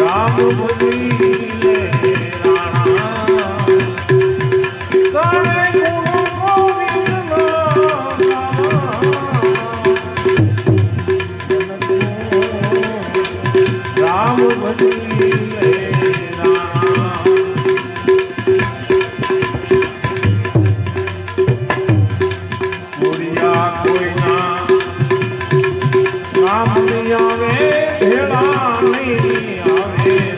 રામ બોલી આવે ભેળા નહીં આવે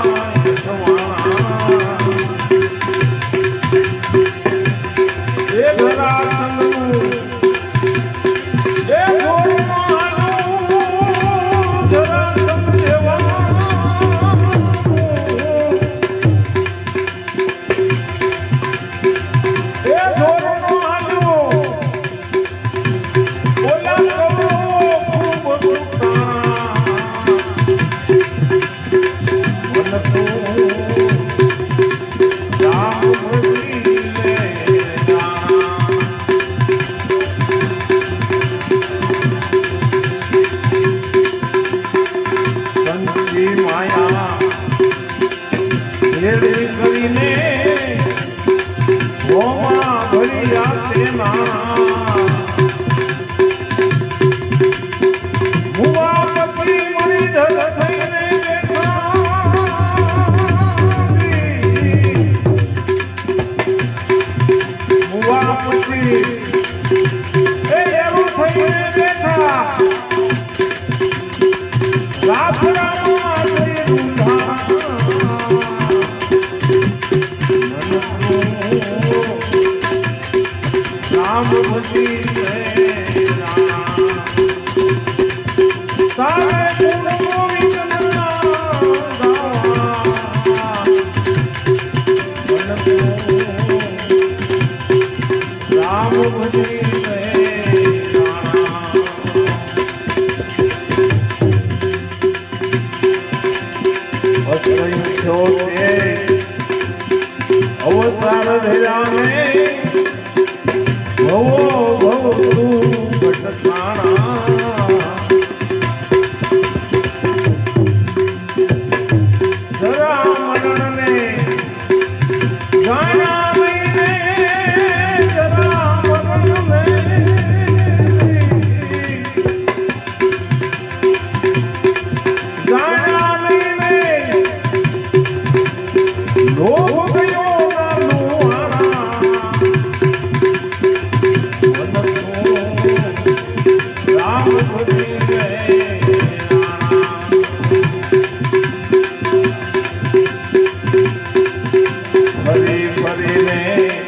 જરા સમજે એવી માયા. એવી કરીને હોમાં ભર્યા તેના. side. ફરી ફરીને